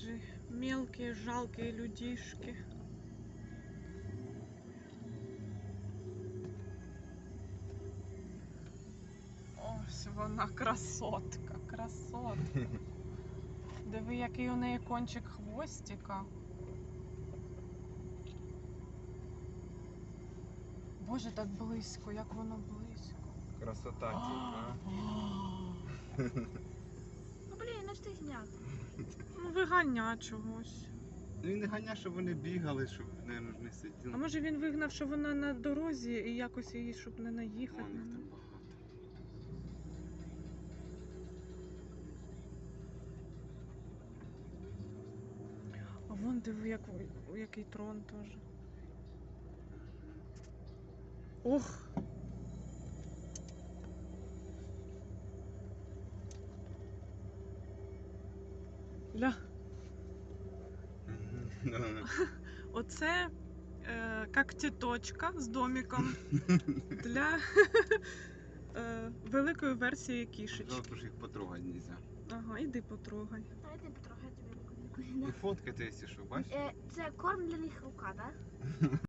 Боже, мелкие, жалкие людишки. Ось вона красотка, красотка. Диви, який у неї кончик хвостика. Боже, так близько, як воно близько. Красота типа. Ну блін, не. Ну, виганя чогось. Ну він не ганя, щоб вони бігали, щоб не, не сиділи. А може він вигнав, що вона на дорозі і якось її, щоб не О, наїхати. їх там багато. А вон диви, як, який трон теж. Ох! Ля, оце е, як тіточка з домиком для е, великої версії кішечки. Жалко, що їх потрогати нельзя. Ага, іди потрогай. Дайте потрохи тобі руку. Ну фоткати, якщо що, бачиш? Е, Це корм для них рука, так?